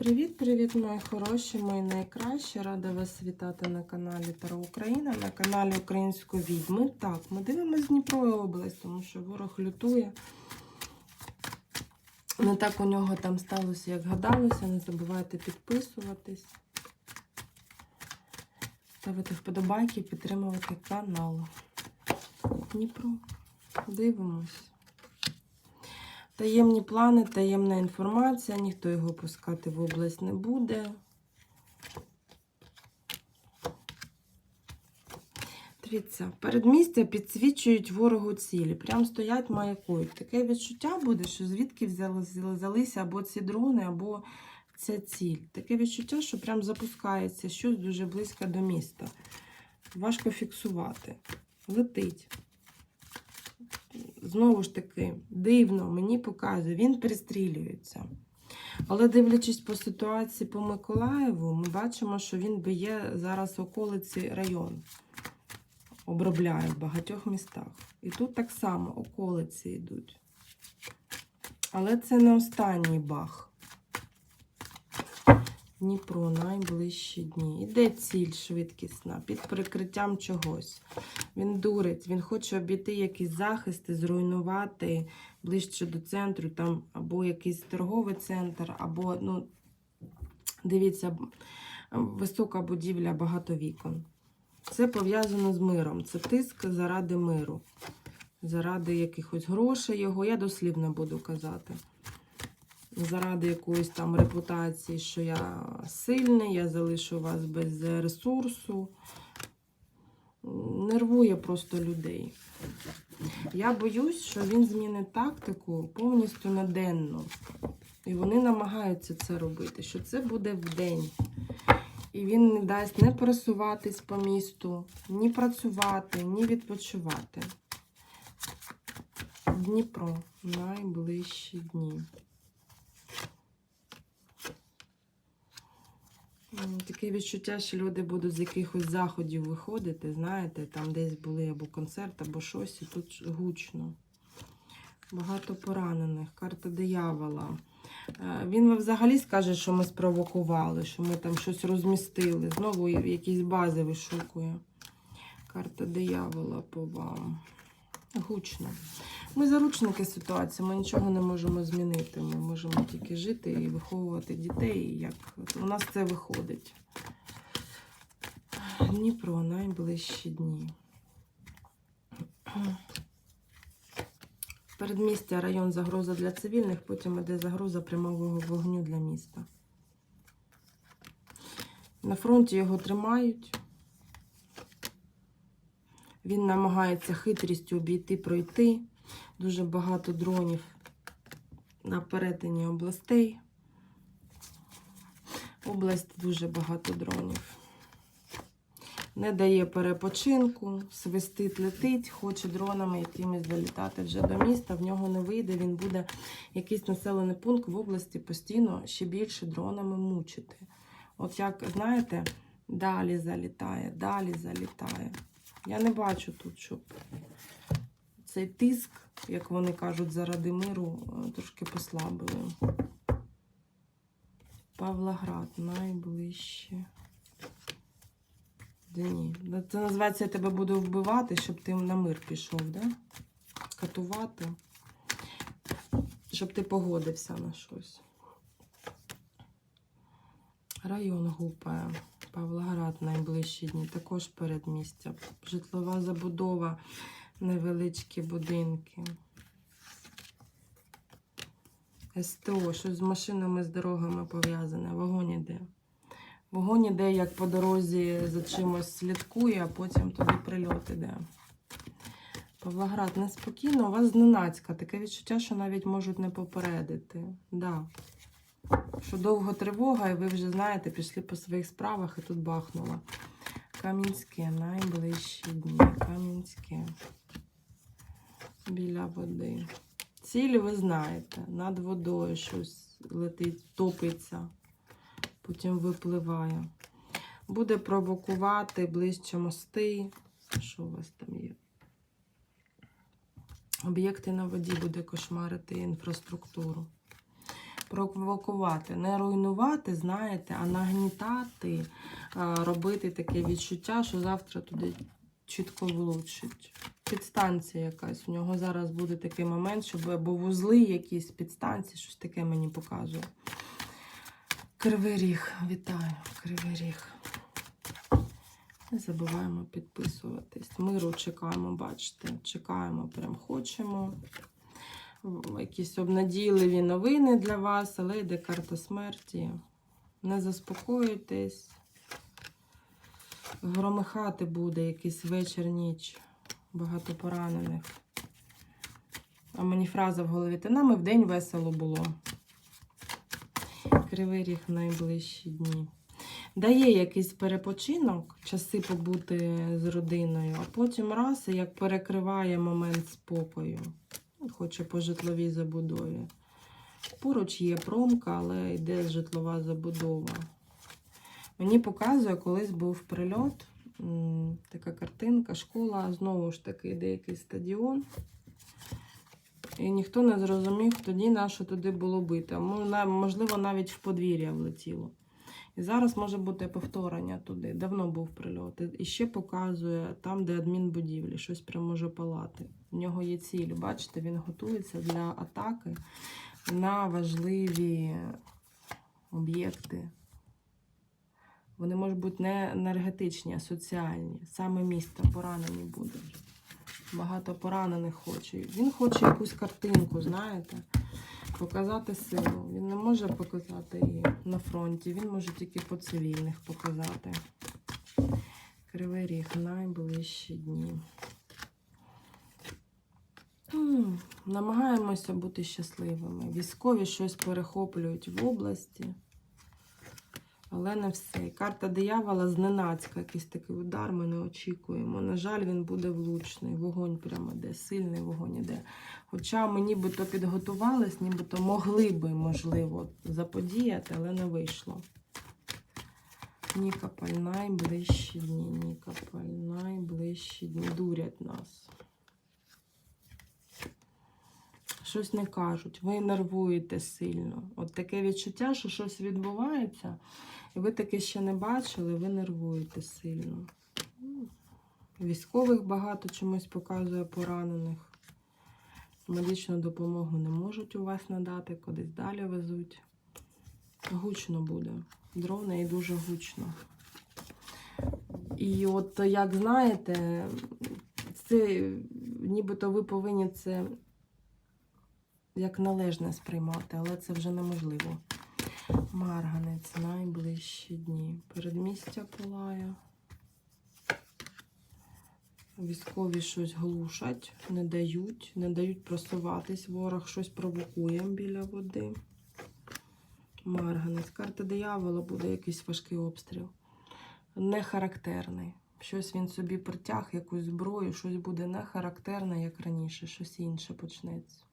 Привіт-привіт, мої хороші, мої найкращі. Рада вас вітати на каналі Таро Україна, на каналі Української відьми. Так, ми дивимося Дніпро область, тому що ворог лютує. Не так у нього там сталося, як гадалося. Не забувайте підписуватись, ставити вподобайки, підтримувати канал. Дніпро. Дивимось. Таємні плани, таємна інформація, ніхто його пускати в область не буде. Дивіться, передмістя підсвічують ворогу цілі. Прям стоять, маякують. Таке відчуття буде, що звідки взяли, взялися або ці дрони, або ця ціль. Таке відчуття, що прям запускається щось дуже близько до міста. Важко фіксувати. Летить знову ж таки, дивно, мені показує, він перестрілюється. Але дивлячись по ситуації по Миколаєву, ми бачимо, що він б'є зараз околиці район. Обробляє в багатьох містах. І тут так само околиці йдуть. Але це не останній бах. Дніпро найближчі дні. Іде ціль швидкісна, під прикриттям чогось. Він дурить, він хоче обійти якісь захисти, зруйнувати ближче до центру, там або якийсь торговий центр, або, ну, дивіться, висока будівля, багато вікон. Це пов'язано з миром. Це тиск заради миру, заради якихось грошей його. Я дослівно буду казати заради якоїсь там репутації, що я сильний, я залишу вас без ресурсу. Нервує просто людей. Я боюсь, що він змінить тактику повністю на денну. І вони намагаються це робити, що це буде в день. І він не дасть не пересуватись по місту, ні працювати, ні відпочивати. Дніпро найближчі дні. Таке відчуття, що люди будуть з якихось заходів виходити, знаєте, там десь були або концерт, або щось, і тут гучно. Багато поранених, карта диявола. Е, Він взагалі скаже, що ми спровокували, що ми там щось розмістили. Знову якісь бази вишукує. Карта диявола по вам. Гучно. Ми заручники ситуації, ми нічого не можемо змінити. Ми можемо тільки жити і виховувати дітей, як у нас це виходить. Дніпро найближчі дні. Передмістя район загроза для цивільних, потім іде загроза прямого вогню для міста. На фронті його тримають. Він намагається хитрістю обійти, пройти. Дуже багато дронів на перетині областей. Область дуже багато дронів. Не дає перепочинку, свистить, летить, хоче дронами якимись долітати вже до міста. В нього не вийде, він буде якийсь населений пункт в області постійно ще більше дронами мучити. От як, знаєте, далі залітає, далі залітає. Я не бачу тут, щоб цей тиск, як вони кажуть, заради миру, е, трошки послабили. Павлоград найближче. Дні. Ну, Це називається я тебе буду вбивати, щоб ти на мир пішов, да? Катувати. Щоб ти погодився на щось. Район гупає. Павлоград найближчі дні. Також передмістя. Житлова забудова, невеличкі будинки. СТО, щось з машинами, з дорогами пов'язане. Вогонь іде. Вогонь іде, як по дорозі за чимось слідкує, а потім туди прильот іде. Павлоград неспокійно, у вас зненацька. Таке відчуття, що навіть можуть не попередити. Да. Що довго тривога, і ви вже знаєте, пішли по своїх справах і тут бахнуло. Кам'янське, найближчі дні. Кам'янське. Біля води. Цілі ви знаєте, над водою щось летить, топиться, потім випливає. Буде провокувати ближче мости. Що у вас там є? Об'єкти на воді буде кошмарити інфраструктуру. Провокувати, не руйнувати, знаєте, а нагнітати, робити таке відчуття, що завтра туди чітко влучить. Підстанція якась. У нього зараз буде такий момент, щоб або вузли якісь підстанції, щось таке мені показує. Кривий ріг, вітаю, кривий ріг. Не забуваємо підписуватись. Миру чекаємо, бачите, чекаємо, прям хочемо. В- Якісь обнадійливі новини для вас, але йде карта смерті. Не заспокоюйтесь. Громихати буде якийсь вечір, ніч. Багато поранених. А мені фраза в голові, та нам і вдень весело було. Кривий ріг в найближчі дні. Дає якийсь перепочинок, часи побути з родиною, а потім раз і як перекриває момент спокою. Хоче по житловій забудові. Поруч є промка, але йде житлова забудова. Мені показує, колись був прильот, така картинка, школа, знову ж таки, йде якийсь стадіон. І ніхто не зрозумів тоді, на що туди було бити. Можливо, навіть в подвір'я влетіло. І зараз може бути повторення туди. Давно був прильот. І- ще показує там, де адмінбудівлі, щось прям може палати. В нього є ціль. Бачите, він готується для атаки на важливі об'єкти. Вони можуть бути не енергетичні, а соціальні. Саме місто поранені будуть. Багато поранених хоче. Він хоче якусь картинку, знаєте, показати силу. Він не може показати її на фронті, він може тільки по цивільних показати. Кривий ріг найближчі дні. Намагаємося бути щасливими. Військові щось перехоплюють в області. Але не все. Карта диявола зненацька, якийсь такий удар ми не очікуємо. На жаль, він буде влучний. Вогонь прямо іде, сильний вогонь іде. Хоча ми нібито підготувались, нібито могли би, можливо, заподіяти, але не вийшло. Нікополь, найближчі дні. Нікополь, найближчі дні. Дурять нас. Щось не кажуть, ви нервуєте сильно. От таке відчуття, що щось відбувається, ви таке ще не бачили, ви нервуєте сильно. Військових багато чомусь показує поранених. Медичну допомогу не можуть у вас надати, кудись далі везуть. Гучно буде. Дрони і дуже гучно. І от як знаєте, це нібито ви повинні це як належне сприймати, але це вже неможливо. Марганець найближчі дні. Передмістя палає. Військові щось глушать, не дають, не дають просуватись. Ворог щось провокує біля води. Марганець. Карта диявола буде якийсь важкий обстріл. Не характерний. Щось він собі притяг, якусь зброю, щось буде не характерне, як раніше, щось інше почнеться.